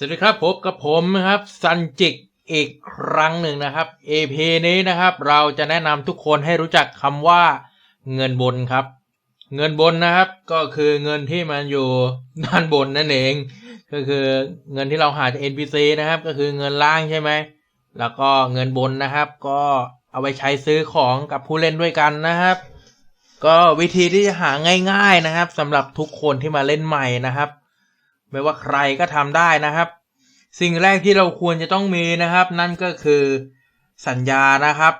สวัสดีครับพบกับผมนะครับซันจิกอีกครั้งหนึ่งนะครับ AP นี้นะครับ เราจะแนะนำทุกคนให้รู้จักคำว่า เงินบนครับ เงินบนนะครับก็คือเงินที่มันอยู่ด้านบนนั่นเอง ก็คือเงินที่เราหาจาก NPC นะครับ ก็คือเงินล่างใช่ไหมแล้วก็เงินบนนะครับ ก็เอาไปใช้ซื้อของกับผู้เล่นด้วยกันนะครับ ก็วิธีที่จะหาง่าย ๆนะครับสำหรับทุกคนที่มาเล่นใหม่นะครับ ไม่ว่าใครก็ทำได้นะครับ สิ่งแรกที่เราควรจะต้องมีนะครับ นั่นก็คือสัญญานะครับ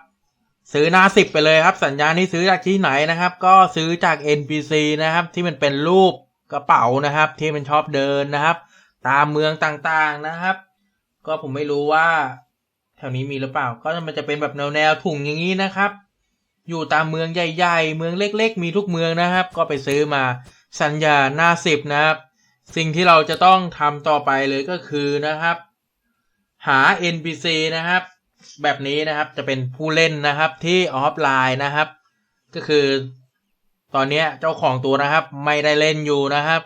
ซื้อหน้าสิบไปเลยครับ สัญญานี้ซื้อจากที่ไหนนะครับ ก็ซื้อจาก NPC นะครับ ที่มันเป็นรูปกระเป๋านะครับ ที่มันชอบเดินนะครับ ตามเมืองต่างๆนะครับ ก็ผมไม่รู้ว่า แถวนี้มีหรือเปล่า ก็มันจะเป็นแบบแนวๆถุงอย่างนี้นะครับอยู่ตามเมืองใหญ่ ๆ เมืองเล็ก ๆ มีทุกเมืองนะครับ ก็ไปซื้อมาสัญญาหน้าสิบนะครับ สิ่งที่เราจะต้องทำต่อไปเลยก็คือนะครับ หา NPC นะครับ แบบนี้นะครับจะเป็นผู้เล่นนะครับที่ออฟไลน์นะครับ ก็คือ ตอนนี้เจ้าของตัวนะครับ ไม่ได้เล่นอยู่นะครับ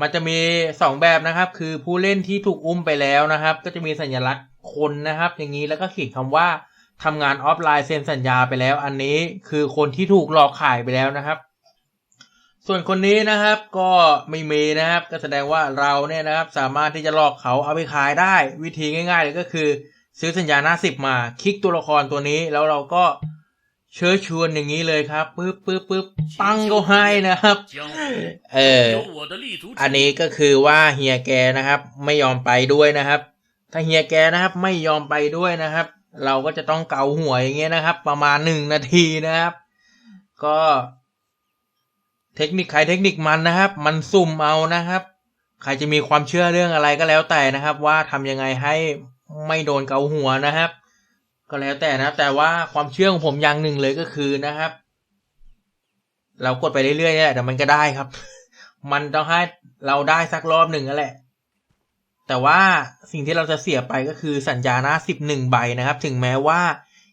มันจะมีสองแบบนะครับ คือผู้เล่นที่ถูกอุ้มไปแล้วนะครับ ก็จะมีสัญลักษณ์คนนะครับ อย่างนี้แล้วก็เขียนคำว่าทำงานออฟไลน์เซ็นสัญญาไปแล้ว อันนี้คือคนที่ถูกหลอกขายไปแล้วนะครับ ส่วนคนนี้นะครับก็ไม่มีนะครับ ก็แสดงว่าเราเนี่ยนะครับสามารถที่จะหลอกเขาเอาไปขายได้ วิธีง่ายๆเลยก็คือ ซื้อสัญญาหน้าสิบมาคลิกตัวละครตัวนี้แล้วเราก็เชิญชวนอย่างนี้เลยครับปึ๊บปึ๊บปึ๊บปังก็ให้นะครับ เอออันนี้ก็คือว่าเฮียแกนะครับ ไม่ยอมไปด้วยนะครับ ถ้าเฮียแกนะครับไม่ยอมไปด้วยนะครับ เราก็จะต้องเกาหัวอย่างเงี้ยนะครับ ประมาณหนึ่งนาทีนะครับ ก็ เทคนิคใครเทคนิคมันนะครับ มันสุ่มเอานะครับ ใครจะมีความเชื่อเรื่องอะไรก็แล้วแต่นะครับ ว่าทำยังไงให้ไม่โดนเกาหัวนะครับ ก็แล้วแต่นะแต่ว่าความเชื่อของผมอย่างหนึ่งเลยก็คือนะครับ เรากดไปเรื่อยๆเนี่ยเดี๋ยวมันก็ได้ครับ มันต้องให้เราได้สักรอบหนึ่งนั่นแหละ แต่ว่าสิ่งที่เราจะเสียไปก็คือสัญญาหน้าสิบหนึ่งใบนะครับ ถึงแม้ว่า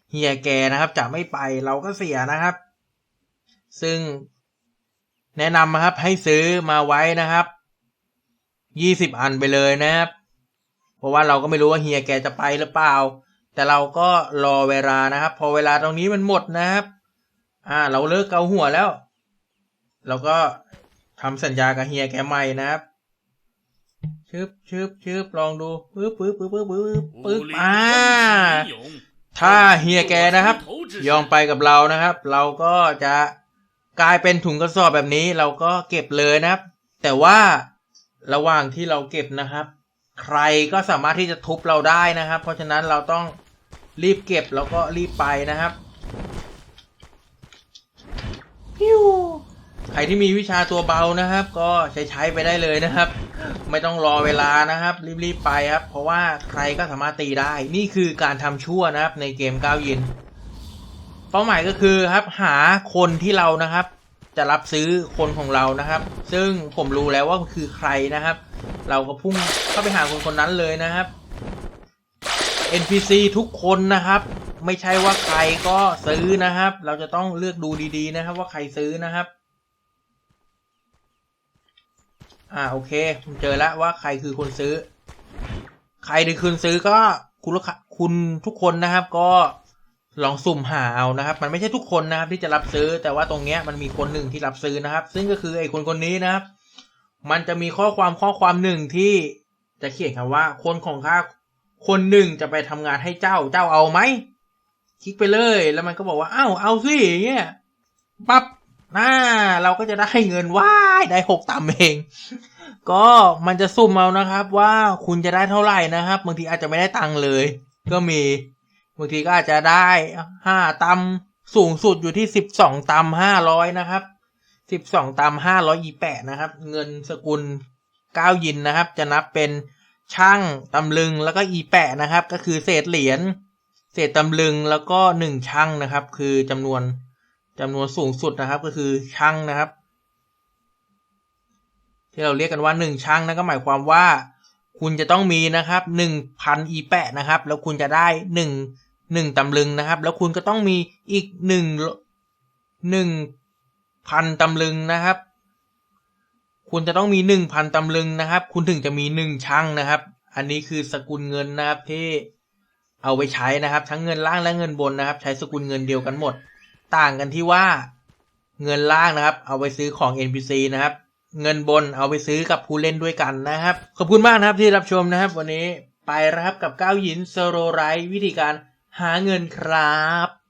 เฮียแกนะครับ จะไม่ไปเราก็เสียนะครับ ซึ่ง แนะนำนะครับให้ซื้อมาไว้นะครับยี่สิบอันไปเลยนะครับ เพราะว่าเราก็ไม่รู้ว่าเฮียแกจะไปหรือเปล่า แต่เราก็รอเวลานะครับ พอเวลาตรงนี้มันหมดนะครับ อ่า เราเลิกเกาหัวแล้ว เราก็ทำสัญญากับเฮียแกใหม่นะครับชึบชึบชึบลองดูปึ๊บปึ๊บปึ๊บปึ๊บปึ๊บปึ๊บอ่าถ้าเฮียแกนะครับ ยอมไปกับเรานะครับ เราก็จะ กลายเป็นถุงกระสอบแบบนี้เราก็เก็บเลยนะครับ แต่ว่าระหว่างที่เราเก็บนะครับ ใครก็สามารถที่จะทุบเราได้นะครับ เพราะฉะนั้นเราต้องรีบเก็บแล้วก็รีบไปนะครับฮิวใครที่มีวิชาตัวเบานะครับ ก็ใช้ใช้ไปได้เลยนะครับ ไม่ต้องรอเวลานะครับ รีบๆไปครับ เพราะว่าใครก็สามารถตีได้ นี่คือการทำชั่วนะครับในเกมก้าวยิน เป้าหมายก็คือครับหาคนที่เรานะครับ จะรับซื้อคนของเรานะครับ ซึ่งผมรู้แล้วว่าคือใครนะครับ เราก็พุ่งเข้าไปหาคนคนนั้นเลยนะครับ NPC ทุกคนนะครับ ไม่ใช่ว่าใครก็ซื้อนะครับ เราจะต้องเลือกดูดีๆนะครับ ว่าใครซื้อนะครับ อ่าโอเคผมเจอแล้วว่าใครคือคนซื้อ ใครคือคนซื้อก็คุณลูกค้าคุณทุกคนนะครับ ก็ ลองสุ่มหาเอานะครับ มันไม่ใช่ทุกคนนะครับที่จะรับซื้อ แต่ว่าตรงเนี้ยมันมีคนหนึ่งที่รับซื้อนะครับ ซึ่งก็คือไอ้คนคนนี้นะครับ มันจะมีข้อความข้อความหนึ่งที่จะเขียนคำว่า คนของข้าคนหนึ่งจะไปทำงานให้เจ้าเจ้าเอาไหมคลิกไปเลย แล้วมันก็บอกว่าอ้าวเอาสิเงี้ยปั๊บน่าเราก็จะได้เงินว้ายได้หกตำเอง ก็มันจะสุ่มเอานะครับ ว่าคุณจะได้เท่าไหร่นะครับบางทีอาจจะไม่ได้ตังค์เลย ก็มี บางทีก็อาจจะได้ห้าตำสูงสุดอยู่ที่สิบสองตำห้าร้อยนะครับสิบสองตำห้าร้อยยี่แปดนะครับ เงินสกุลก้ายินนะครับ จะนับเป็นช่างตำลึงแล้วก็อีแปะนะครับ ก็คือเศษเหรียญเศษตำลึงแล้วก็หนึ่งช่างนะครับ คือจำนวนจำนวนสูงสุดนะครับ ก็คือช่างนะครับ ที่เราเรียกกันว่าหนึ่งช่างนั่นก็หมายความว่า คุณจะต้องมีนะครับหนึ่งพันอีแปะนะครับ แล้วคุณจะได้หนึ่งหนึ่งตำลึงนะครับ แล้วคุณก็ต้องมีอีกหนึ่งหนึ่งพันตำลึงนะครับ คุณจะต้องมีหนึ่งพันตำลึงนะครับ คุณถึงจะมีหนึ่งช่างนะครับ อันนี้คือสกุลเงินนะครับที่เอาไปใช้นะครับ ทั้งเงินล่างและเงินบนนะครับ ใช้สกุลเงินเดียวกันหมด ต่างกันที่ว่าเงินล่างนะครับ เอาไปซื้อของ NPC นะครับ เงินบนเอาไปซื้อกับผู้เล่นด้วยกันนะครับ ขอบคุณมากนะครับที่รับชมนะครับ วันนี้ไปแล้วครับกับก้าวหยินสโรไรวิธีการหาเงินครับ